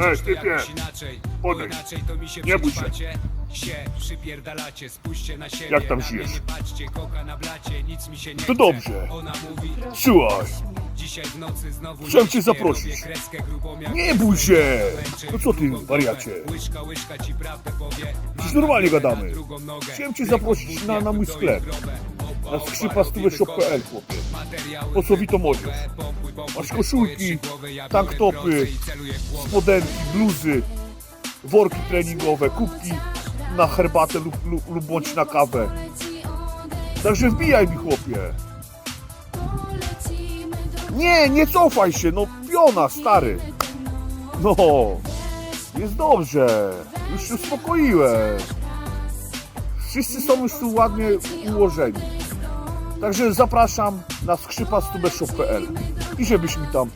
Ej, inaczej Bo podejdź. Nie bój się. się przypierdalacie, spójrzcie na siebie Jak tam na żyjesz? mnie nie patrzcie, koka na blacie, nic mi się nie To chce dobrze. Ona mówi, dzisiaj w nocy znowu Chciałem nie cię zaprosić. robię kreskę grubą jak Nie bój się. No co ty, wariacie? Łyżka, łyżka ci prawdę powie normalnie gadamy. na drugą nogę. Chciałem cię zaprosić na- na mój sklep. grobę. Na robimy chłopie. Posłowitą młodzież. Masz koszulki, swoje trzy głowy, ja tank biorę topy, proce i celuję w głowę. spodenki, bluzy, worki treningowe, kubki na herbatę lub, lub, lub bądź na kawę. Także wbijaj mi, chłopie. Nie, nie cofaj się, no piona, stary. No, jest dobrze. Już się uspokoiłem. Wszyscy są już tu ładnie ułożeni. Także zapraszam na skrzypastubeszop.pl i żebyś mi tam.